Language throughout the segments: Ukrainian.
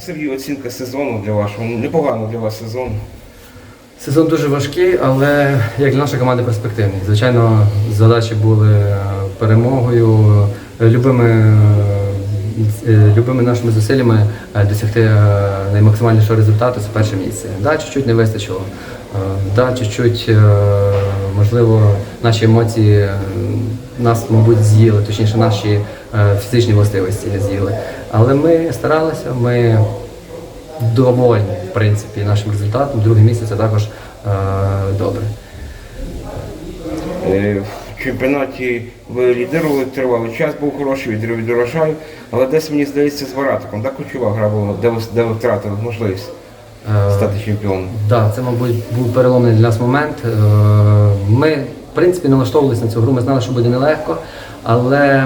Сергій, оцінка сезону для вашого. Ну, Непогано для вас сезон. Сезон дуже важкий, але як для нашої команди перспективний. Звичайно, задачі були е, перемогою, любими, е, любими нашими зусиллями е, досягти наймаксимальнішого результату це перше місце. Да, чуть-чуть не вистачило. Да, чуть-чуть, можливо, наші емоції е, нас, мабуть, з'їли, точніше, наші е, фізичні властивості з'їли. Але ми старалися, ми довольні, в принципі, нашим результатом. Друге місце це також е, добре. В чемпіонаті ви лідирували, тривалий час був хороший, від від урожаю, але десь мені здається з Варатиком, так ключова гра була, де ви, втратили можливість стати чемпіоном. Да, це, мабуть, був переломний для нас момент. Е, Ми, в принципі, налаштовувалися на цю гру. Ми знали, що буде нелегко, але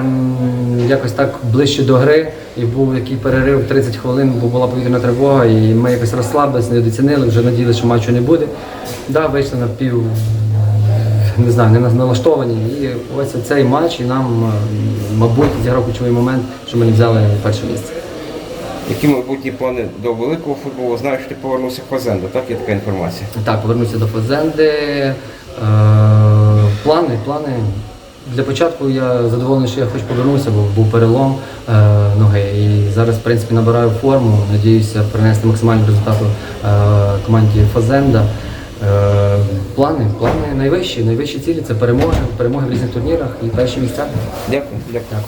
якось так ближче до гри і був який перерив 30 хвилин, бо була повітряна тривога, і ми якось розслабились, не доцінили, вже надіялися, що матчу не буде. Да, вийшли на пів, не знаю, не налаштовані. І ось цей матч і нам, е, мабуть, зіграв ключовий момент, що ми не взяли перше місце. Які майбутні плани до великого футболу? Знаю, що ти повернувся в Фазенду, так? Є така інформація. Так, повернуся до Фазенди. Е, плани, плани. Для початку я задоволений, що я хоч повернувся, бо був перелом е, ноги. І зараз, в принципі, набираю форму. Надіюся принести максимальний результат е, команді Фазенда. Е, плани, плани найвищі. Найвищі цілі це перемоги, перемоги в різних турнірах і перші місця. Дякую. Дякую.